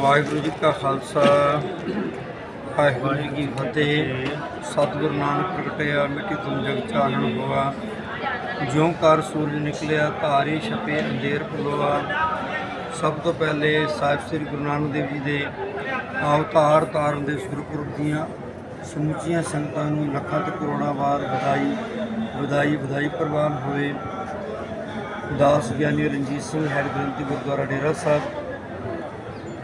ਵਾਹਿਗੁਰੂ ਜੀ ਕਾ ਖਾਲਸਾ, ਵਾਹਿਗੁਰੂ ਜੀ ਕੀ ਫਤਿਹ। ਸਤਿਗੁਰੂ ਨਾਨਕ ਪ੍ਰਗਟਿਆ ਮਿੱਟੀ ਤੁਮ ਜਗ ਚਾਨਣ ਹੋਆ। ਜਿਉਂ ਕਰ ਸੂਰਜ ਨਿਕਲਿਆ, ਧਾਰੀ ਛਪੇ ਅੰਧੇਰ ਪਲੋਆ ਸਭ ਤੋਂ ਪਹਿਲੇ ਸਾਹਿਬ ਸ੍ਰੀ ਗੁਰੂ ਨਾਨਕ ਦੇਵ ਜੀ ਦੇ ਅਵਤਾਰ ਤਾਰਨ ਦੇ ਗੁਰਪੁਰਬ ਦੀਆਂ ਸਮੁੱਚੀਆਂ ਸੰਗਤਾਂ ਨੂੰ ਲੱਖਾਂ ਤੇ ਕਰੋੜਾਂ ਵਾਰ ਵਧਾਈ ਵਧਾਈ ਵਧਾਈ ਪ੍ਰਵਾਨ ਹੋਵੇ ਦਾਸ ਗਿਆਨੀ ਰਣਜੀਤ ਸਿੰਘ ਹੈਡ ਗ੍ਰੰਥੀ ਗੁਰਦੁਆਰਾ ਡੇਰਾ ਸਾਹਿਬ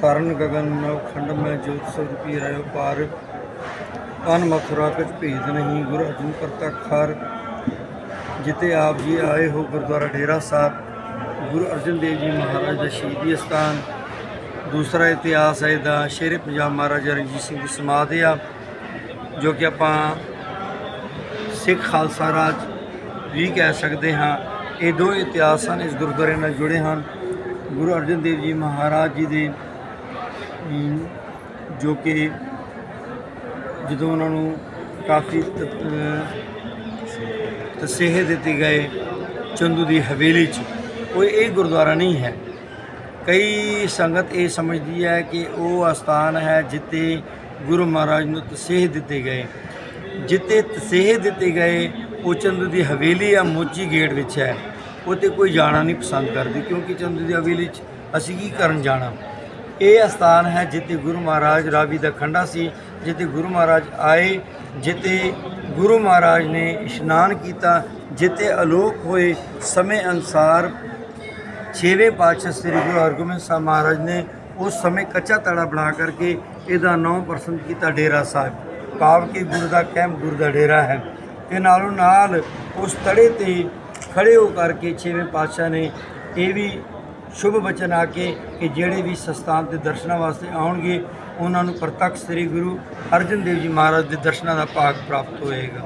ਤਰਨ ਗगन ਨਵ ਖੰਡ ਮੈਂ ਜੋਤ ਸਰੂਪੀ ਰਹਿ ਪਾਰ। ਅਨ ਮਥੁਰਾ ਕਛ ਭੇਦ ਨਹੀਂ, ਗੁਰ ਅਰਜਨ ਪ੍ਰਤੱਖ ਹਰ ਜਿਤੇ ਆਪ ਜੀ ਆਏ ਹੋ ਗੁਰਦੁਆਰਾ ਡੇਰਾ ਸਾਹਿਬ, ਗੁਰੂ ਅਰਜਨ ਦੇਵ ਜੀ ਮਹਾਰਾਜ ਦਾ ਸ਼ਹੀਦੀ ਸਥਾਨ ਦੂਸਰਾ ਇਤਿਹਾਸ ਹੈ ਦਾ, ਸ਼ੇਰੇ ਪੰਜਾਬ ਮਹਾਰਾਜਾ ਰਣਜੀਤ ਸਿੰਘ ਦੀ ਸਮਾਧੀ ਆ, ਜੋ ਕਿ ਆਪਾਂ ਸਿੱਖ ਖਾਲਸਾ ਰਾਜ ਵੀ ਕਹਿ ਸਕਦੇ ਹਾਂ। ਇਹ ਦੋ ਇਤਿਹਾਸ ਹਨ ਇਸ ਗੁਰਦੁਆਰੇ ਨਾਲ ਜੁੜੇ ਹਨ। ਗੁਰੂ ਅਰਜਨ ਦੇਵ ਜੀ ਮਹਾਰਾਜ ਜੀ ਦੇ ਜੋ ਕਿ ਜਦੋਂ ਉਹਨਾਂ ਨੂੰ ਕਾਫੀ ਤਸੀਹੇ ਦਿੱਤੇ ਗਏ ਚੰਦੂ ਦੀ ਹਵੇਲੀ 'ਚ, ਉਹ ਇਹ ਗੁਰਦੁਆਰਾ ਨਹੀਂ ਹੈ। ਕਈ ਸੰਗਤ ਇਹ ਸਮਝਦੀ ਹੈ ਕਿ ਉਹ ਅਸਥਾਨ ਹੈ ਜਿੱਥੇ ਗੁਰੂ ਮਹਾਰਾਜ ਨੂੰ ਤਸੀਹੇ ਦਿੱਤੇ ਗਏ। ਜਿੱਥੇ ਤਸੀਹੇ ਦਿੱਤੇ ਗਏ, ਉਹ ਚੰਦੂ ਦੀ ਹਵੇਲੀ ਆ ਮੋਚੀ ਗੇਟ ਵਿੱਚ ਹੈ। ਉੱਥੇ ਕੋਈ ਜਾਣਾ ਨਹੀਂ ਪਸੰਦ ਕਰਦੀ ਕਿਉਂਕਿ ਚੰਦੂ ਦੀ ਹਵੇਲੀ 'ਚ ਅਸੀਂ ਕੀ ਕਰਨ ਜਾਣਾ? ਇਹ ਅਸਥਾਨ ਹੈ ਜਿੱਥੇ ਗੁਰੂ ਮਹਾਰਾਜ ਰਾਵੀ ਦਾ ਖੰਡਾ ਸੀ, ਜਿੱਥੇ ਗੁਰੂ ਮਹਾਰਾਜ ਆਏ, ਜਿੱਥੇ ਗੁਰੂ ਮਹਾਰਾਜ ਨੇ ਇਸ਼ਨਾਨ ਕੀਤਾ, ਜਿੱਥੇ ਅਲੋਕ ਹੋਏ ਸਮੇਂ ਅਨਸਾਰ ਛੇਵੇਂ ਪਾਤਸ਼ਾਹ ਸ੍ਰੀ ਗੁਰੂ ਹਰਗੋਬਿੰਦ ਸਾਹਿਬ ਮਹਾਰਾਜ ਨੇ ਉਸ ਸਮੇਂ ਕੱਚਾ ਤੜਾ ਬਣਾ ਕਰਕੇ ਇਹਦਾ ਨਾਮ ਪ੍ਰਸੰਨ ਕੀਤਾ ਡੇਰਾ ਸਾਹਿਬ। ਭਾਵ ਕੇ ਗੁਰੂ ਦਾ ਕੈਂਪ ਗੁਰੂ ਦਾ ਡੇਰਾ ਹੈ। ਤੇ ਨਾਲੋਂ ਨਾਲ ਉਸ ਤੜੇ ਤੇ ਖੜੇ ਹੋ ਕਰਕੇ ਛੇਵੇਂ ਪਾਤਸ਼ਾਹ ਨੇ ਇਹ ਵੀ ਸ਼ੁਭ ਬਚਨ ਆ ਕੇ ਕਿ ਜਿਹੜੇ ਵੀ ਸਸਤਾਨ ਦੇ ਦਰਸ਼ਨਾਂ ਵਾਸਤੇ ਆਉਣਗੇ ਉਹਨਾਂ ਨੂੰ ਪ੍ਰਤੱਖ ਸ੍ਰੀ ਗੁਰੂ ਅਰਜਨ ਦੇਵ ਜੀ ਮਹਾਰਾਜ ਦੇ ਦਰਸ਼ਨਾਂ ਦਾ ਭਾਗ ਪ੍ਰਾਪਤ ਹੋਏਗਾ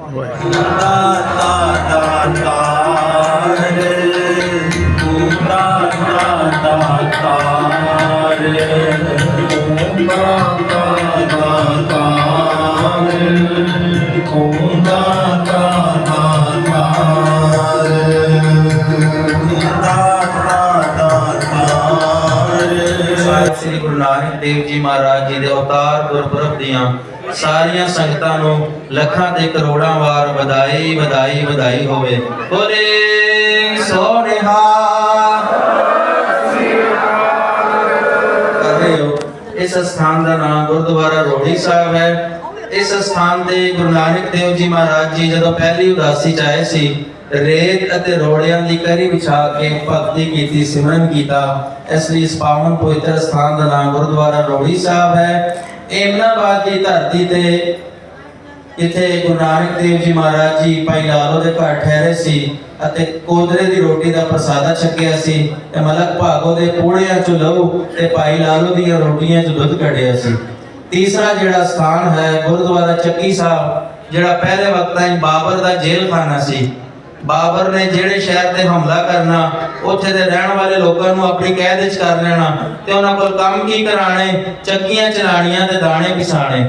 ਸਾਹਿਬ ਸ੍ਰੀ ਗੁਰੂ ਨਾਨਕ ਦੇਵ ਜੀ ਮਹਾਰਾਜ ਜੀ ਦੇ ਅਵਤਾਰ ਗੁਰਪੁਰਬ ਦੀਆਂ ਸਾਰੀਆਂ ਸੰਗਤਾਂ ਨੂੰ ਲੱਖਾਂ ਤੇ ਕਰੋੜਾਂ ਵਾਰ ਵਧਾਈ ਵਧਾਈ ਵਧਾਈ ਹੋਵੇ। ਬੋਲੇ ਸੋਨਿਹਾ। ਕਰ ਰਹੇ ਹੋ। ਇਸ ਸਥਾਨ ਦਾ ਨਾਮ ਗੁਰਦੁਆਰਾ ਰੋੜੀ ਸਾਹਿਬ ਹੈ। ਇਸ ਸਥਾਨ ਤੇ ਗੁਰੂ ਨਾਨਕ ਦੇਵ ਜੀ ਮਹਾਰਾਜ ਜੀ ਜਦੋਂ ਪਹਿਲੀ ਉਦਾਸੀ ਚ ਆਏ ਸੀ, ਰੇਤ ਅਤੇ ਰੋੜਿਆਂ ਦੀ ਕਰੀ ਵਿਛਾ ਕੇ ਭਗਤੀ ਕੀਤੀ, ਸਿਮਰਨ ਕੀਤਾ, ਇਸ ਲਈ ਇਸ ਪਾਵਨ ਪਵਿੱਤਰ ਸਥਾਨ ਦਾ ਨਾਮ ਗੁਰਦੁਆਰਾ ਰੋੜੀ ਸਾਹਿਬ ਹੈ। ਏਮਨਾਬਾਦ ਦੀ ਧਰਤੀ ਤੇ ਇੱਥੇ ਗੁਰੂ ਨਾਨਕ ਦੇਵ ਜੀ ਮਹਾਰਾਜ ਜੀ ਭਾਈ ਲਾਲੋ ਦੇ ਘਰ ਠਹਿਰੇ ਸੀ ਅਤੇ ਕੋਦਰੇ ਦੀ ਰੋਟੀ ਦਾ ਪ੍ਰਸਾਦਾ ਛਕਿਆ ਸੀ ਤੇ ਮਲਕ ਭਾਗੋ ਦੇ ਪੂੜਿਆਂ ਚ ਲਹੂ ਤੇ ਭਾਈ ਲਾਲੋ ਦੀਆਂ ਰੋਟੀਆਂ ਚ ਦੁੱਧ ਕੱਢਿਆ ਸੀ। ਤੀਸਰਾ ਜਿਹੜਾ ਸਥਾਨ ਹੈ ਗੁਰਦੁਆਰਾ ਚੱਕੀ ਸਾਹਿਬ, ਜਿਹੜਾ ਪਹਿਲੇ ਵਕਤਾਂ 'ਚ ਬਾਬਰ ਦਾ ਜੇਲਖਾਨਾ ਸੀ। ਬਾਬਰ ਨੇ ਜਿਹੜੇ ਸ਼ਹਿਰ ਤੇ ਹਮਲਾ ਕਰਨਾ, ਉੱਥੇ ਦੇ ਰਹਿਣ ਵਾਲੇ ਲੋਕਾਂ ਨੂੰ ਆਪਣੀ ਕੈਦ ਵਿੱਚ ਕਰ ਲੈਣਾ ਤੇ ਉਹਨਾਂ ਕੋਲ ਕੰਮ ਕੀ ਕਰਾਣੇ, ਚੱਕੀਆਂ, ਚਲਾਣੀਆਂ ਤੇ ਦਾਣੇ ਪਿਸਾਣੇ।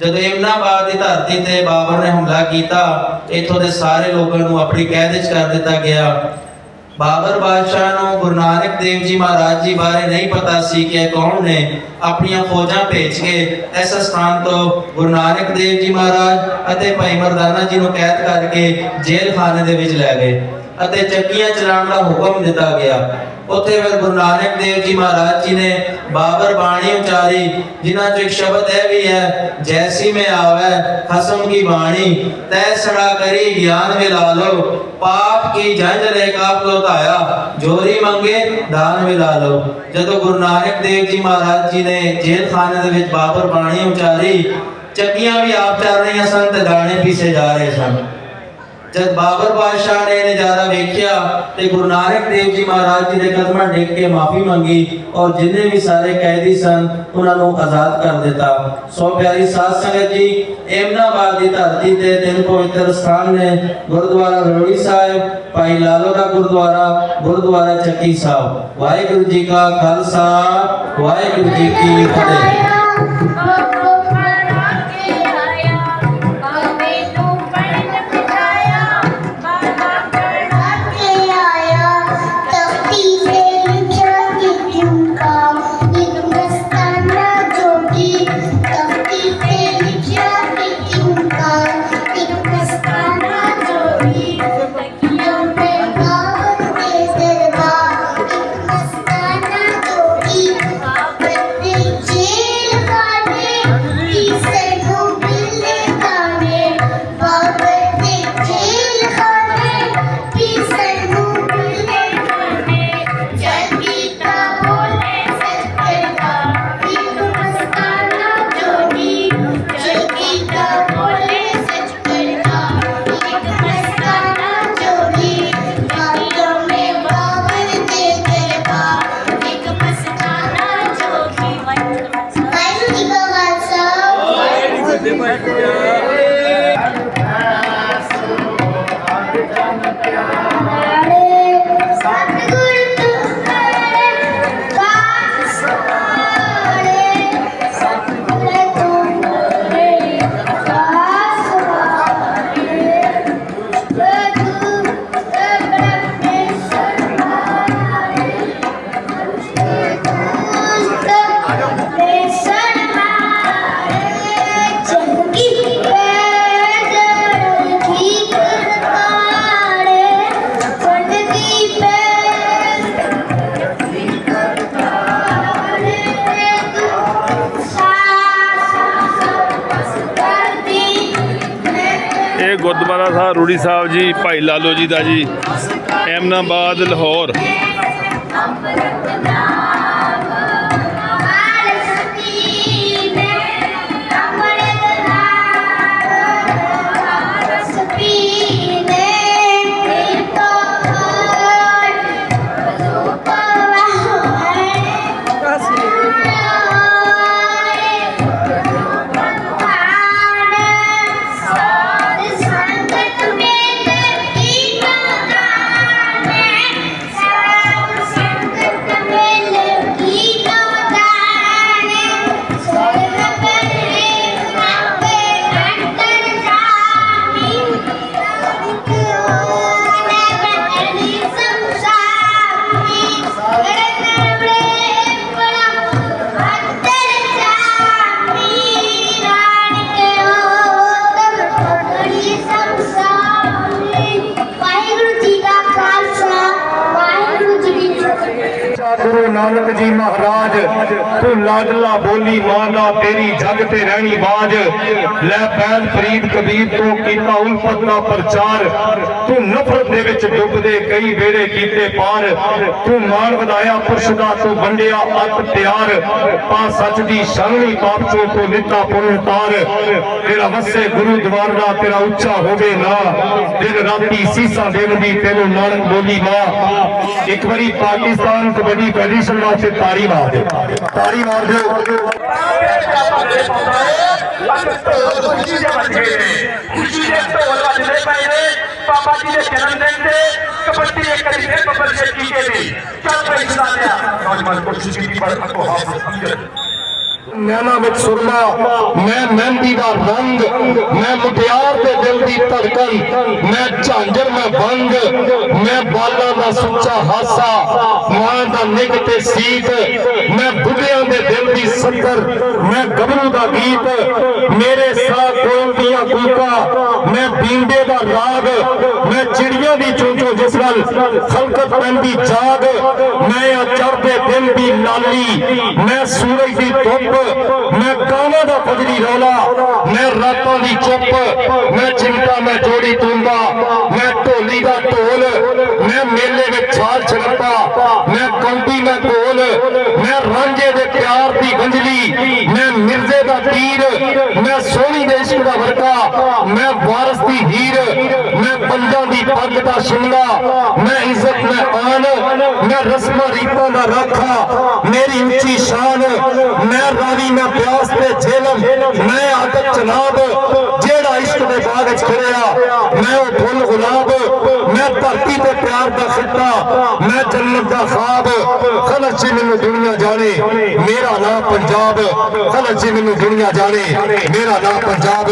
ਜਦੋਂ ਇਮਨਾਬਾਦ ਦੀ ਧਰਤੀ ਤੇ ਬਾਬਰ ਨੇ ਹਮਲਾ ਕੀਤਾ, ਇੱਥੋਂ ਦੇ ਸਾਰੇ ਲੋਕਾਂ ਨੂੰ ਆਪਣੀ ਕੈਦ ਵਿੱਚ ਕਰ ਦਿੱਤਾ ਗਿਆ। ਬਾਬਰ ਬਾਦਸ਼ਾਹ ਨੂੰ ਗੁਰੂ ਨਾਨਕ ਦੇਵ ਜੀ ਮਹਾਰਾਜ ਜੀ ਬਾਰੇ ਨਹੀਂ ਪਤਾ ਸੀ ਕਿ ਕੌਣ ਨੇ, ਆਪਣੀਆਂ ਫੌਜਾਂ ਭੇਜ ਕੇ ਇਸ ਸਥਾਨ ਤੋਂ ਗੁਰੂ ਨਾਨਕ ਦੇਵ ਜੀ ਮਹਾਰਾਜ ਅਤੇ ਭਾਈ ਮਰਦਾਨਾ ਜੀ ਨੂੰ ਕੈਦ ਕਰਕੇ ਜੇਲ੍ਹ ਖਾਨੇ ਦੇ ਵਿੱਚ ਲੈ ਗਏ ਅਤੇ ਚੱਕੀਆਂ ਚਲਾਉਣ ਦਾ ਹੁਕਮ ਦਿੱਤਾ ਗਿਆ। ਉੱਥੇ ਫਿਰ ਗੁਰੂ ਨਾਨਕ ਦੇਵ ਜੀ ਮਹਾਰਾਜ ਜੀ ਨੇ ਬਾਬਰ ਬਾਣੀ ਉਚਾਰੀ, ਜਿਨ੍ਹਾਂ ਚ ਇੱਕ ਸ਼ਬਦ ਇਹ ਵੀ ਹੈ, ਜੈਸੀ ਮੈਂ ਆਵੈ, ਖਸਮ ਕੀ ਬਾਣੀ, ਤੈ ਸੜਾ ਕਰੀ ਗਿਆਨ ਵਿਲਾ ਲਓ, ਪਾਪ ਕੀ ਜੰਜ ਲੈ ਕਾਪ ਕੋ ਧਾਇਆ, ਜੋਰੀ ਮੰਗੇ ਦਾਨ ਵਿਲਾ ਲਓ। ਜਦੋਂ ਗੁਰੂ ਨਾਨਕ ਦੇਵ ਜੀ ਮਹਾਰਾਜ ਜੀ ਨੇ ਜੇਲ੍ਹ ਖਾਨੇ ਦੇ ਵਿੱਚ ਬਾਬਰ ਬਾਣੀ ਉਚਾਰੀ ਚੱਕੀਆਂ ਵੀ ਆਪ ਚੱਲ ਰਹੀਆਂ ਸਨ ਤੇ ਦਾਣੇ ਪੀਸੇ ਜਾ ਰਹੇ ਸਨ। ਜਦ ਬਾਬਰ ਬਾਦਸ਼ਾਹ ਨੇ ਨਜ਼ਾਰਾ ਵੇਖਿਆ ਤੇ ਗੁਰੂ ਨਾਨਕ ਦੇਵ ਜੀ ਮਹਾਰਾਜ ਜੀ ਦੇ ਕਦਮਾਂ ਡੇਕ ਕੇ ਮਾਫੀ ਮੰਗੀ ਔਰ ਜਿੰਨੇ ਵੀ ਸਾਰੇ ਕੈਦੀ ਸਨ, ਉਹਨਾਂ ਨੂੰ ਆਜ਼ਾਦ ਕਰ ਦਿੱਤਾ। ਸੋ ਪਿਆਰੀ ਸਾਧ ਸੰਗਤ ਜੀ ਏਮਨਾਬਾਦ ਦੀ ਧਰਤੀ ਤੇ ਤਿੰਨ ਪਵਿੱਤਰ ਸਥਾਨ ਨੇ, ਗੁਰਦੁਆਰਾ ਰੋੜੀ ਸਾਹਿਬ, ਭਾਈ ਲਾਲੋ ਦਾ ਗੁਰਦੁਆਰਾ ਗੁਰਦੁਆਰਾ ਚੱਕੀ ਸਾਹਿਬ। ਵਾਹਿਗੁਰੂ ਜੀ ਕਾ ਖਾਲਸਾ, ਵਾਹਿਗੁਰੂ ਜੀ ਕੀ ਫਤਿਹ। ਗੁਰਦੁਆਰਾ ਸਾਹਿਬ ਰੂੜੀ ਸਾਹਿਬ ਜੀ ਭਾਈ ਲਾਲੋ ਜੀ ਦਾ ਜੀ। ਐਮਨਾਬਾਦ ਲਾਹੌਰ। ਤੂੰ ਲਾਡਲਾ ਬੋਲੀ ਮਾਨਾ ਤੇਰੀ, ਜਗ ਤੇ ਰਹਿਣੀ ਬਾਜ। ਲੈ ਪੈਲ ਫਰੀਦ ਕਬੀਰ ਤੋਂ ਕੀਤਾ ਉਲਫਤ ਦਾ ਪ੍ਰਚਾਰ। ਤੂੰ ਨਫ਼ਰਤ ਦੇ ਵਿੱਚ ਡੁੱਬਦੇ, ਕਈ ਵੇੜੇ ਕੀਤੇ ਪਾਰ। ਤੂੰ ਮਾਣ ਵਧਾਇਆ ਪੁਰਸ਼ ਤੂੰ ਵੰਡਿਆ ਅਤ ਪਿਆਰ। ਪਾ ਸੱਚ ਦੀ ਸ਼ਰਣੀ ਪਾਪ ਚੋਂ ਤੋਂ ਨਿੱਤਾ ਪੁੰਨ ਤਾਰ ਤੇਰਾ ਵਸੇ ਗੁਰੂ ਦਵਾਰ ਦਾ ਤੇਰਾ ਉੱਚਾ ਹੋਵੇ ਨਾ। ਦਿਨ ਰਾਤੀ ਸੀਸਾਂ ਦੇਣ ਦੀ ਤੈਨੂੰ ਨਾਨਕ ਬੋਲੀ ਮਾਂ। ਇੱਕ ਵਾਰੀ ਪਾਕਿਸਤਾਨ ਕਬੱਡੀ ਫੈਡਰੇਸ਼ਨ ਵਾਸਤੇ ਤਾੜੀ ਮਾਰ ਦਿਓ ਤਾੜੀ ਮਾਰ ਦਿਓ ਖੁਸ਼ੀ ਦੇ ਬੱਚੇ ਨੇ ਖੁਸ਼ੀ ਦੇ ਢੋਲ ਵੱਜਦੇ ਪਏ ਨੇ ਪਾਪਾ ਜੀ ਦੇ ਜਨਮ ਦਿਨ ਤੇ ਕਬੱਡੀ ਇੱਕ ਵਾਰੀ ਫਿਰ ਬੱਬਰ ਦੇ ਕੀਤੇ ਨੇ ਚੱਲ ਭਾਈ ਸੁਣਾਇਆ ਨੌਜਵਾਨ ਕੋਸ਼ਿਸ਼ ਕੀਤੀ ਪਰ ਅੱਗੋਂ ਹਾਫਿਜ਼ ਅਮਜਦ ਨੈਣਾ ਵਿੱਚ ਸੁਰਮਾ ਮੈਂ ਮਹਿੰਦੀ ਦਾ ਰੰਗ ਮੈਂ ਮੁਟਿਆਰ ਦੇ ਦਿਲ ਦੀ ਧੜਕਨ, ਮੈਂ ਝਾਂਜਰ, ਮੈਂ ਬੰਗ, ਮੈਂ ਬਾਲਾਂ ਦਾ ਸੁੱਚਾ ਹਾਸਾ, ਮਾਂ ਦਾ ਨਿੱਘ ਤੇ ਸੀਤ ਮੈਂ ਬੁੱਢਿਆਂ ਦੇ ਦਿਲ ਦੀ ਸੱਤਰ, ਮੈਂ ਗਬਰੂ ਦਾ ਗੀਤ, ਮੇਰੇ ਸਾਹ ਕੋਲ ਦੀਆਂ ਕੂਕਾਂ ਮੈਂ ਬੀਂਡੇ ਦਾ ਰਾਗ, ਮੈਂ ਚਿੜੀਆਂ ਦੀ ਚੁੰਚੋ ਜਿਸ ਨਾਲ ਖਲਕਤ ਪੈਂਦੀ ਜਾਗ ਮੈਂ ਆ ਚੜ੍ਹਦੇ ਦਿਨ ਦੀ ਲਾਲੀ ਮੈਂ ਸੂਰਜ ਦੀ ਧੁੱਪ ਮੈਂ ਕਾਵਾਂ ਦਾ ਫਜਰੀ ਰੌਲਾ ਮੈਂ ਰਾਤਾਂ ਦੀ ਚੁੱਪ ਮੈਂ ਚਿੰਤਾ ਮੈਂ ਜੋੜੀ ਤੁੰਦਾ ਮੈਂ ਢੋਲੀ ਦਾ ਢੋਲ ਮੈਂ ਮੇਲੇ ਵਿੱਚ ਛਾਲ ਛਲਪਾ ਮੈਂ ਕੌਂਦੀ ਮੈਂ ਢੋਲ ਮੈਂ ਰਾਂਝੇ ਦੇ ਪਿਆਰ ਦੀ ਗੰਜਲੀ ਮੈਂ ਮਿਰਜ਼ੇ ਦਾ ਤੀਰ ਮੈਂ ਸੋਹਣੀ ਦੇ ਇਸ਼ਕ ਦਾ ਵਰਕਾ ਮੈਂ ਵਾਰਸ ਦੀ ਹੀਰ ਮੈਂ ਪੰਜਾਂ ਦੀ ਪੱਗ ਦਾ ਸ਼ਿੰਗਾ ਮੈਂ ਇੱਜ਼ਤ ਮੈਂ ਆਨ ਮੈਂ ਰਸਮਾਂ ਰੀਤਾਂ ਦਾ ਰਾਖਾ ਮੇਰੀ ਉੱਚੀ ਸ਼ਾਨ ਮੈਂ ਰਾਵੀ ਮੈਂ ਪਿਆਸ ਤੇ ਝੇਲਮ ਮੈਂ ਆਦਤ ਜਨਾਬ ਦੇ ਬਾਗ ਵਿੱਚ ਖੜਿਆ। ਮੈਂ ਉਹ ਫੁੱਲ ਗੁਲਾਬ, ਮੈਂ ਧਰਤੀ ਤੇ ਪਿਆਰ ਦਾ ਸਿੱਟਾ, ਮੈਂ ਜੰਨਤ ਦਾ ਖਾਬ। ਖਲਸ ਜੀ ਮੈਨੂੰ ਦੁਨੀਆ ਜਾਣੇ, ਮੇਰਾ ਨਾਮ ਪੰਜਾਬ। ਖਲਸ ਜੀ ਮੈਨੂੰ ਦੁਨੀਆ ਜਾਣੇ, ਮੇਰਾ ਨਾਮ ਪੰਜਾਬ।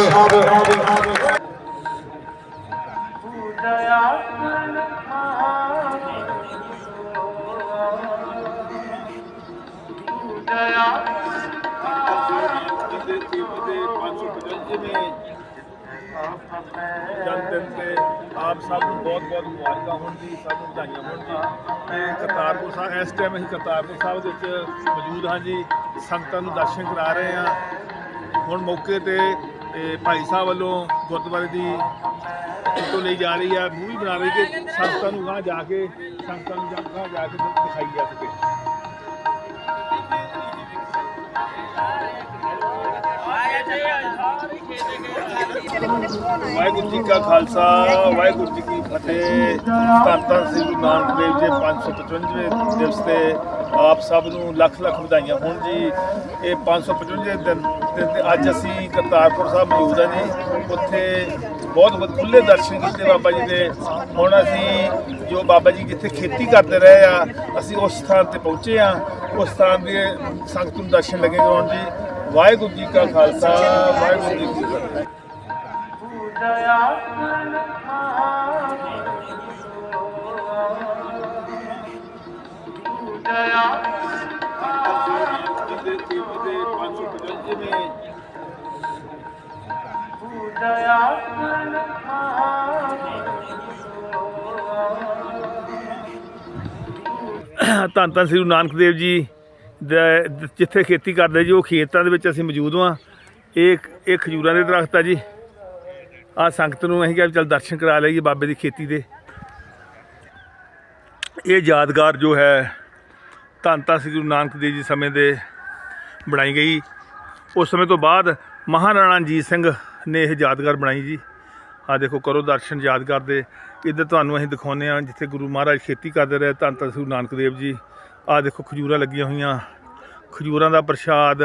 ਜਨਮ ਦਿਨ ਤੇ ਆਪ ਸਭ ਨੂੰ ਬਹੁਤ ਬਹੁਤ ਮੁਬਾਰਕਾਂ ਹੋਣ ਜੀ, ਸਭ ਨੂੰ ਵਧਾਈਆਂ ਹੋਣ ਜੀ। ਤੇ ਕਰਤਾਰਪੁਰ ਸਾਹਿਬ ਇਸ ਟਾਈਮ ਅਸੀਂ ਕਰਤਾਰਪੁਰ ਸਾਹਿਬ ਦੇ ਵਿੱਚ ਮੌਜੂਦ ਹਾਂ ਜੀ, ਸੰਗਤਾਂ ਨੂੰ ਦਰਸ਼ਨ ਕਰਾ ਰਹੇ ਹਾਂ। ਹੁਣ ਮੌਕੇ ਤੇ ਇਹ ਭਾਈ ਸਾਹਿਬ ਵੱਲੋਂ ਗੁਰਦੁਆਰੇ ਦੀ ਫੋਟੋ ਲਈ ਜਾ ਰਹੀ ਹੈ ਮੂਵੀ ਬਣਾ ਰਹੀ ਕਿ ਸੰਗਤਾਂ ਨੂੰ ਗਾਂ ਜਾ ਕੇ, ਸੰਗਤਾਂ ਨੂੰ ਗਾਂ ਜਾ ਕੇ ਦਿਖਾਈ ਜਾ ਸਕੇ। ਵਾਹਿਗੁਰੂ ਜੀ ਕਾ ਖਾਲਸਾ, ਵਾਹਿਗੁਰੂ ਜੀ ਕੀ ਫਤਿਹ। ਧੰਨ ਧੰਨ ਸ੍ਰੀ ਗੁਰੂ ਨਾਨਕ ਦੇਵ ਜੀ 555ਵੇਂ ਦਿਵਸ ਤੇ ਆਪ ਸਭ ਨੂੰ ਲੱਖ ਲੱਖ ਵਧਾਈਆਂ ਹੋਣ ਜੀ। ਇਹ 555 ਦਿਨ ਦਿਨ ਤੇ ਅੱਜ ਅਸੀਂ ਕਰਤਾਰਪੁਰ ਸਾਹਿਬ ਮੌਜੂਦ ਹਾਂ ਜੀ। ਉੱਥੇ ਬਹੁਤ ਬਹੁਤ ਖੁੱਲੇ ਦਰਸ਼ਨ ਕੀਤੇ ਬਾਬਾ ਜੀ ਦੇ। ਹੁਣ ਅਸੀਂ ਜੋ ਬਾਬਾ ਜੀ ਜਿੱਥੇ ਖੇਤੀ ਕਰਦੇ ਰਹੇ ਆ, ਅਸੀਂ ਉਸ ਸਥਾਨ ਤੇ ਪਹੁੰਚੇ ਆ ਉਸ ਸਥਾਨ ਦੇ ਸੰਗਤ ਨੂੰ ਦਰਸ਼ਨ ਲੱਗੇ ਕਰਾਉਣ ਜੀ। ਵਾਹਿਗੁਰੂ ਜੀ ਕਾ ਖਾਲਸਾ, ਵਾਹਿਗੁਰੂ ਜੀ ਕੀ ਫਤਿਹ। ਧੰਨ ਧੰਨ ਸ੍ਰੀ ਗੁਰੂ ਨਾਨਕ ਦੇਵ ਜੀ ਜਿੱਥੇ ਖੇਤੀ ਕਰਦੇ ਜੀ, ਉਹ ਖੇਤਾਂ ਦੇ ਵਿੱਚ ਅਸੀਂ ਮੌਜੂਦ ਹਾਂ ਇਹ ਇਹ ਖਜੂਰਾਂ ਦੇ ਦਰਖਤ ਆ ਜੀ। ਆ ਸੰਗਤ ਨੂੰ ਅਸੀਂ ਕਿਹਾ ਵੀ ਚੱਲ ਦਰਸ਼ਨ ਕਰਾ ਲਈਏ ਬਾਬੇ ਦੀ ਖੇਤੀ ਦੇ। ਇਹ ਯਾਦਗਾਰ ਜੋ ਹੈ, ਧੰਨ ਧੰਨ ਸ੍ਰੀ ਗੁਰੂ ਨਾਨਕ ਦੇਵ ਜੀ ਸਮੇਂ ਦੇ ਬਣਾਈ ਗਈ। ਉਸ ਸਮੇਂ ਤੋਂ ਬਾਅਦ ਮਹਾਰਾਣਾ ਰਣਜੀਤ ਸਿੰਘ ਨੇ ਇਹ ਯਾਦਗਾਰ ਬਣਾਈ ਜੀ। ਆ ਦੇਖੋ, ਕਰੋ ਦਰਸ਼ਨ ਯਾਦਗਾਰ ਦੇ। ਇੱਧਰ ਤੁਹਾਨੂੰ ਅਸੀਂ ਦਿਖਾਉਂਦੇ ਹਾਂ ਜਿੱਥੇ ਗੁਰੂ ਮਹਾਰਾਜ ਖੇਤੀ ਕਰਦੇ ਰਹੇ, ਧੰਨ ਧੰਨ ਸ੍ਰੀ ਗੁਰੂ ਨਾਨਕ ਦੇਵ ਜੀ। ਆ ਦੇਖੋ, ਖਜੂਰਾਂ ਲੱਗੀਆਂ ਹੋਈਆਂ। ਖਜੂਰਾਂ ਦਾ ਪ੍ਰਸ਼ਾਦ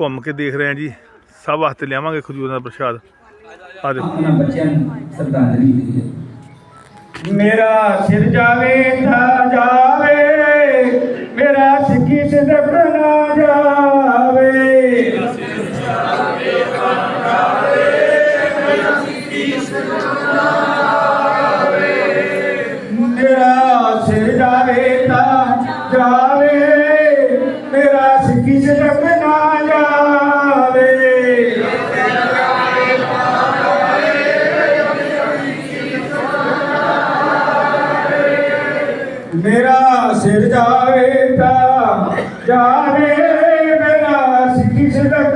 ਘੁੰਮ ਕੇ ਦੇਖ ਰਹੇ ਹਾਂ ਜੀ। ਸਭ ਵਾਸਤੇ ਲਿਆਵਾਂਗੇ ਖਜੂਰਾਂ ਦਾ ਪ੍ਰਸ਼ਾਦ। ਆ ਦੇਖੋ ਉਹਨਾਂ ਬੱਚਿਆਂ ਨੂੰ ਸ਼ਰਧਾਂਜਲੀ ਦੇ ਹੈ ਮੇਰਾ ਸਿਰ ਜਾਵੇ ਤਾਂ ਜਾਵੇ ਮੇਰਾ ਸਿੱਖੀ ਸਿਦਕ ਨਾ ਜਾਵੇ। ਮੇਰਾ ਸਿਰ ਜਾਵੇ ਤਾਂ ਜਾਵੇ ਮੇਰਾ ਸਿੱਖੀ ਸਿਦਕ